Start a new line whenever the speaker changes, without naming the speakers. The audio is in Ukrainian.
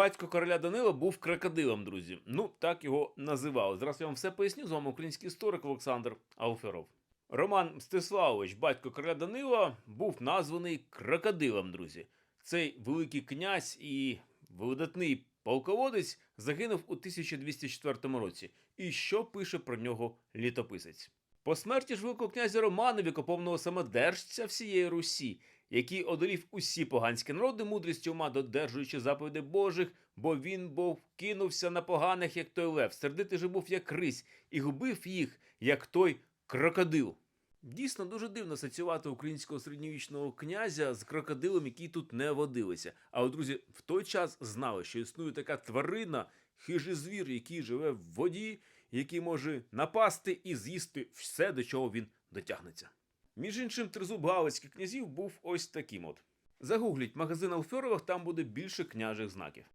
Батько короля Данила був крокодилом, друзі. Ну, так його називали. Зараз я вам все поясню. З вами український історик Олександр Алферов. Роман Мстиславович, батько короля Данила, був названий крокодилом, друзі. Цей великий князь і видатний полководець загинув у 1204 році. І що пише про нього літописець? По смерті ж великого князя Романа вікоповного самодержця всієї Русі, який одолів усі поганські народи мудрістю ума, додержуючи заповіді Божих, бо він був кинувся на поганих, як той лев, сердитий же був, як рись, і губив їх, як той крокодил. Дійсно, дуже дивно асоціювати українського середньовічного князя з крокодилом, які тут не водилися. А от друзі, в той час знали, що існує така тварина, хижий звір, який живе в воді, який може напасти і з'їсти все, до чого він дотягнеться. Між іншим, тризуб галицьких князів був ось таким от. Загугліть магазин Алфьорових, там буде більше княжих знаків.